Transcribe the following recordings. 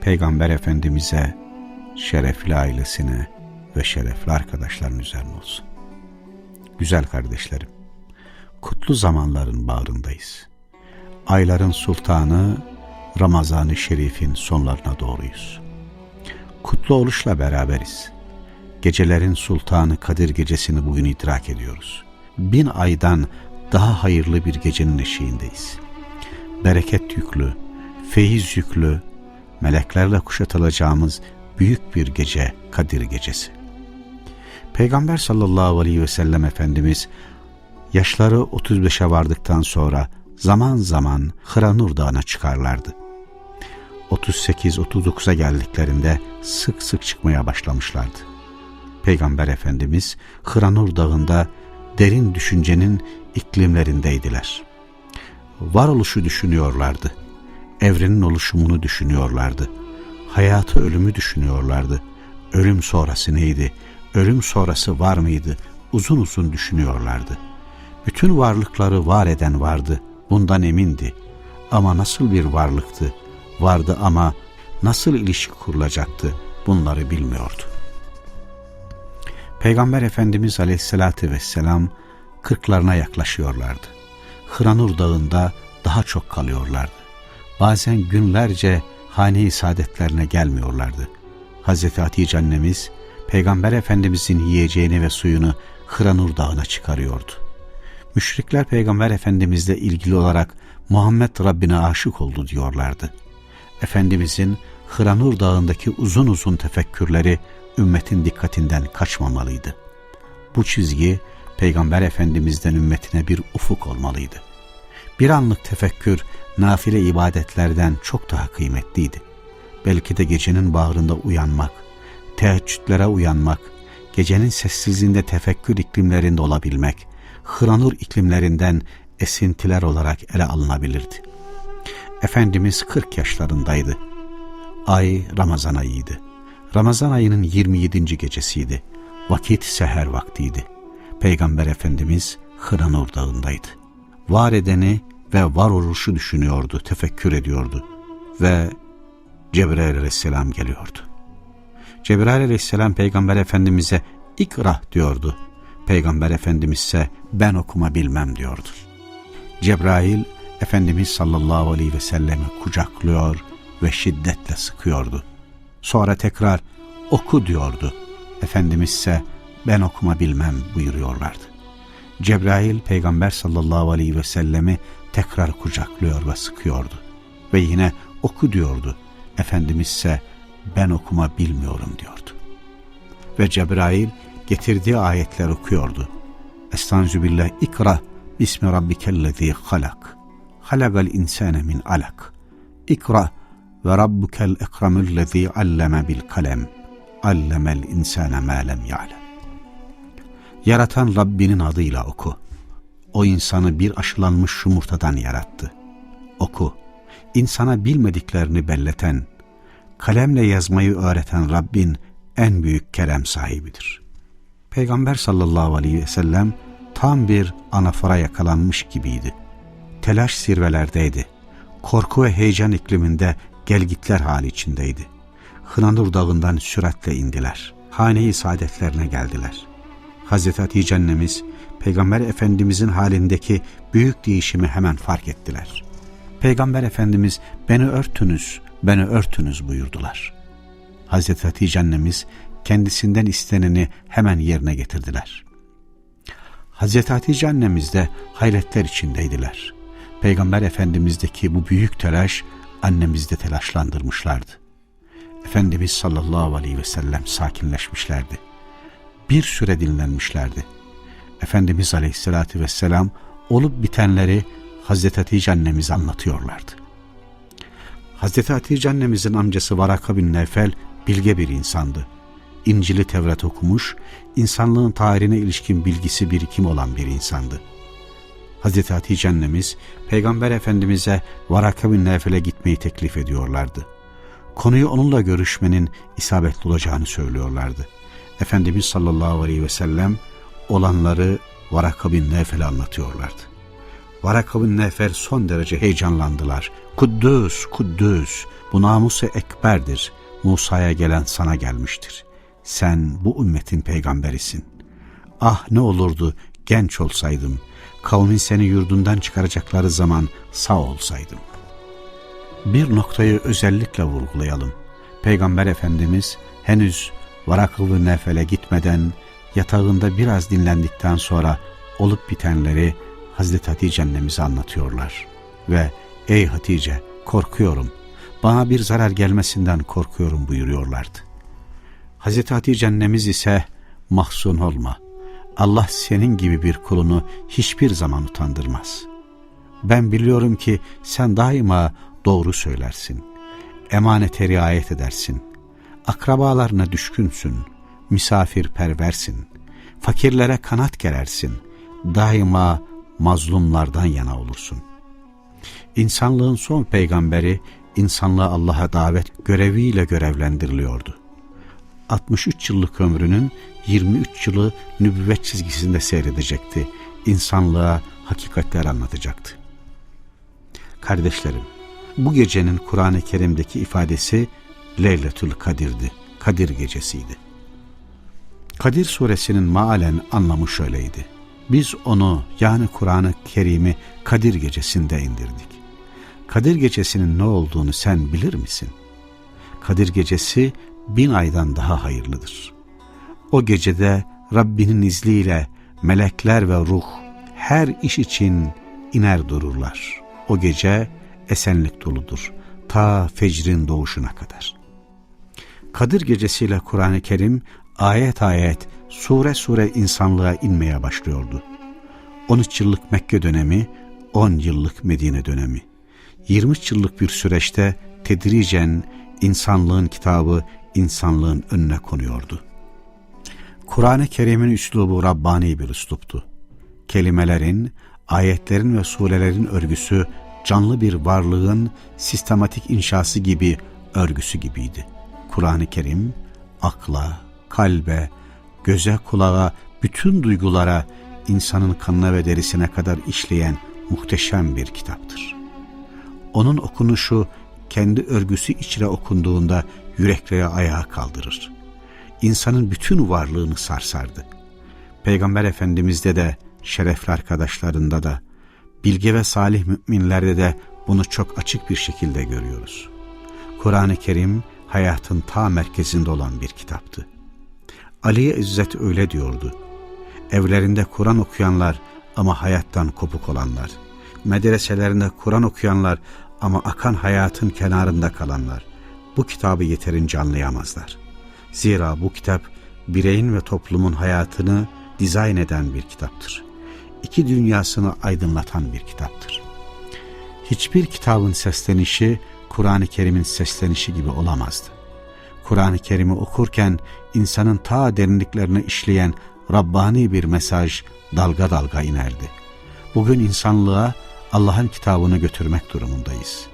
Peygamber Efendimiz'e, şerefli ailesine ve şerefli arkadaşların üzerine olsun. Güzel kardeşlerim, kutlu zamanların bağrındayız. Ayların sultanı Ramazan-ı Şerif'in sonlarına doğruyuz. Kutlu oluşla beraberiz. Gecelerin sultanı Kadir gecesini bugün idrak ediyoruz. Bin aydan daha hayırlı bir gecenin eşiğindeyiz. Bereket yüklü, feyiz yüklü, meleklerle kuşatılacağımız büyük bir gece Kadir gecesi. Peygamber sallallahu aleyhi ve sellem Efendimiz yaşları 35'e vardıktan sonra zaman zaman Hıranur Dağı'na çıkarlardı. 38-39'a geldiklerinde sık sık çıkmaya başlamışlardı. Peygamber Efendimiz Hıranur Dağı'nda derin düşüncenin iklimlerindeydiler. Varoluşu düşünüyorlardı. Evrenin oluşumunu düşünüyorlardı. Hayatı ölümü düşünüyorlardı. Ölüm sonrası neydi? Ölüm sonrası var mıydı? Uzun uzun düşünüyorlardı. Bütün varlıkları var eden vardı. Bundan emindi. Ama nasıl bir varlıktı? Vardı ama nasıl ilişki kurulacaktı? Bunları bilmiyordu. Peygamber Efendimiz Aleyhisselatü Vesselam kırklarına yaklaşıyorlardı. Hıranur Dağı'nda daha çok kalıyorlardı. Bazen günlerce hane-i saadetlerine gelmiyorlardı. Hazreti Hatice annemiz Peygamber Efendimizin yiyeceğini ve suyunu Hıranur Dağı'na çıkarıyordu. Müşrikler Peygamber Efendimizle ilgili olarak Muhammed Rabbine aşık oldu diyorlardı. Efendimizin Hıranur Dağı'ndaki uzun uzun tefekkürleri ümmetin dikkatinden kaçmamalıydı. Bu çizgi Peygamber Efendimiz'den ümmetine bir ufuk olmalıydı. Bir anlık tefekkür nafile ibadetlerden çok daha kıymetliydi. Belki de gecenin bağrında uyanmak, teheccüdlere uyanmak, gecenin sessizliğinde tefekkür iklimlerinde olabilmek, hıranur iklimlerinden esintiler olarak ele alınabilirdi. Efendimiz 40 yaşlarındaydı. Ay Ramazan ayıydı. Ramazan ayının 27. gecesiydi. Vakit seher vaktiydi. Peygamber Efendimiz Hıranur Dağı'ndaydı. Var edeni ve var oluşu düşünüyordu, tefekkür ediyordu. Ve Cebrail aleyhisselam geliyordu. Cebrail aleyhisselam Peygamber Efendimiz'e ikra diyordu. Peygamber Efendimiz ise ben okuma bilmem diyordu. Cebrail Efendimiz sallallahu aleyhi ve sellemi kucaklıyor ve şiddetle sıkıyordu. Sonra tekrar oku diyordu. Efendimiz ise ben okuma bilmem buyuruyorlardı. Cebrail peygamber sallallahu aleyhi ve sellemi tekrar kucaklıyor ve sıkıyordu. Ve yine oku diyordu. Efendimiz ise ben okuma bilmiyorum diyordu. Ve Cebrail getirdiği ayetler okuyordu. Estağfirullah ikra bismi rabbikellezi halak. Halakal insane min alak. İkra ve rabbukel ekramüllezî alleme bil kalem. Allemel insane ma lem ya'lem. Yaratan Rabbinin adıyla oku. O insanı bir aşılanmış yumurtadan yarattı. Oku. İnsana bilmediklerini belleten, kalemle yazmayı öğreten Rabbin en büyük kerem sahibidir. Peygamber sallallahu aleyhi ve sellem tam bir anafora yakalanmış gibiydi. Telaş sirvelerdeydi. Korku ve heyecan ikliminde gelgitler hali içindeydi. Hınanur dağından süratle indiler. Hane-i saadetlerine geldiler. Hazreti Hatice annemiz, Peygamber Efendimizin halindeki büyük değişimi hemen fark ettiler. Peygamber Efendimiz, beni örtünüz, beni örtünüz buyurdular. Hazreti Hatice annemiz, kendisinden isteneni hemen yerine getirdiler. Hazreti Hatice annemiz de hayretler içindeydiler. Peygamber Efendimiz'deki bu büyük telaş annemizi de telaşlandırmışlardı. Efendimiz sallallahu aleyhi ve sellem sakinleşmişlerdi. Bir süre dinlenmişlerdi. Efendimiz aleyhissalatü vesselam olup bitenleri Hazreti Hatice annemize anlatıyorlardı. Hazreti Hatice annemizin amcası Varaka bin Nevfel bilge bir insandı. İncil'i Tevrat okumuş, insanlığın tarihine ilişkin bilgisi birikim olan bir insandı. Hazreti Hatice annemiz, Peygamber Efendimiz'e Varaka bin Nefel'e gitmeyi teklif ediyorlardı. Konuyu onunla görüşmenin isabetli olacağını söylüyorlardı. Efendimiz sallallahu aleyhi ve sellem olanları Varaka bin Nefel'e anlatıyorlardı. Varaka bin Nefel son derece heyecanlandılar. Kuddüs, Kuddüs, bu namusu ekberdir. Musa'ya gelen sana gelmiştir. Sen bu ümmetin peygamberisin. Ah ne olurdu genç olsaydım. Kavmin seni yurdundan çıkaracakları zaman sağ olsaydım. Bir noktayı özellikle vurgulayalım. Peygamber Efendimiz henüz Varakılı Nefel'e gitmeden yatağında biraz dinlendikten sonra olup bitenleri Hazreti Hatice annemize anlatıyorlar. Ve ey Hatice korkuyorum, bana bir zarar gelmesinden korkuyorum buyuruyorlardı. Hazreti Hatice annemiz ise mahzun olma. Allah senin gibi bir kulunu hiçbir zaman utandırmaz. Ben biliyorum ki sen daima doğru söylersin. Emanete riayet edersin. Akrabalarına düşkünsün. Misafirperversin. Fakirlere kanat gerersin. Daima mazlumlardan yana olursun. İnsanlığın son peygamberi insanlığı Allah'a davet göreviyle görevlendiriliyordu. 63 yıllık ömrünün 23 yılı nübüvvet çizgisinde seyredecekti. İnsanlığa hakikatler anlatacaktı. Kardeşlerim, bu gecenin Kur'an-ı Kerim'deki ifadesi Leyletül Kadir'di. Kadir gecesiydi. Kadir suresinin maalen anlamı şöyleydi. Biz onu yani Kur'an-ı Kerim'i Kadir gecesinde indirdik. Kadir gecesinin ne olduğunu sen bilir misin? Kadir gecesi bin aydan daha hayırlıdır. O gecede Rabbinin izniyle melekler ve ruh her iş için iner dururlar. O gece esenlik doludur ta fecrin doğuşuna kadar. Kadir gecesiyle Kur'an-ı Kerim ayet ayet sure sure insanlığa inmeye başlıyordu. 13 yıllık Mekke dönemi, 10 yıllık Medine dönemi. 23 yıllık bir süreçte tedricen insanlığın kitabı insanlığın önüne konuyordu. Kur'an-ı Kerim'in üslubu Rabbani bir üsluptu. Kelimelerin, ayetlerin ve surelerin örgüsü canlı bir varlığın sistematik inşası gibi örgüsü gibiydi. Kur'an-ı Kerim akla, kalbe, göze, kulağa, bütün duygulara, insanın kanına ve derisine kadar işleyen muhteşem bir kitaptır. Onun okunuşu kendi örgüsü içine okunduğunda yürekleri ayağa kaldırır. İnsanın bütün varlığını sarsardı. Peygamber Efendimiz'de de, şerefli arkadaşlarında da, bilge ve salih müminlerde de bunu çok açık bir şekilde görüyoruz. Kur'an-ı Kerim hayatın ta merkezinde olan bir kitaptı. Ali'ye İzzet öyle diyordu. Evlerinde Kur'an okuyanlar ama hayattan kopuk olanlar. Medreselerinde Kur'an okuyanlar ama akan hayatın kenarında kalanlar. Bu kitabı yeterince anlayamazlar. Zira bu kitap bireyin ve toplumun hayatını dizayn eden bir kitaptır. İki dünyasını aydınlatan bir kitaptır. Hiçbir kitabın seslenişi Kur'an-ı Kerim'in seslenişi gibi olamazdı. Kur'an-ı Kerim'i okurken insanın ta derinliklerine işleyen Rabbani bir mesaj dalga dalga inerdi. Bugün insanlığa Allah'ın kitabını götürmek durumundayız.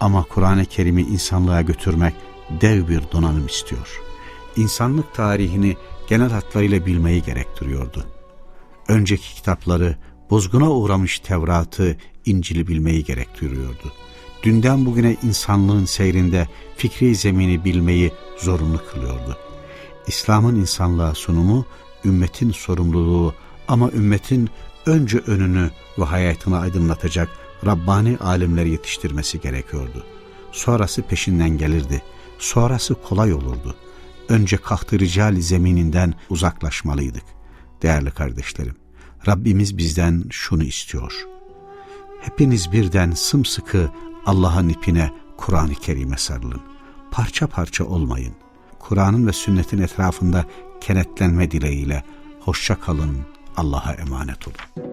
Ama Kur'an-ı Kerim'i insanlığa götürmek dev bir donanım istiyor. İnsanlık tarihini genel hatlarıyla bilmeyi gerektiriyordu. Önceki kitapları, bozguna uğramış Tevrat'ı, İncil'i bilmeyi gerektiriyordu. Dünden bugüne insanlığın seyrinde fikri zemini bilmeyi zorunlu kılıyordu. İslam'ın insanlığa sunumu, ümmetin sorumluluğu ama ümmetin önce önünü ve hayatını aydınlatacak Rabbani alimleri yetiştirmesi gerekiyordu. Sonrası peşinden gelirdi. Sonrası kolay olurdu. Önce kahtı rical zemininden uzaklaşmalıydık. Değerli kardeşlerim, Rabbimiz bizden şunu istiyor. Hepiniz birden sımsıkı Allah'ın ipine, Kur'an-ı Kerim'e sarılın. Parça parça olmayın. Kur'an'ın ve sünnetin etrafında kenetlenme dileğiyle hoşça kalın, Allah'a emanet olun.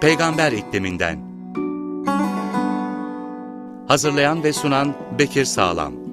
Peygamber ikliminden Hazırlayan ve sunan Bekir Sağlam.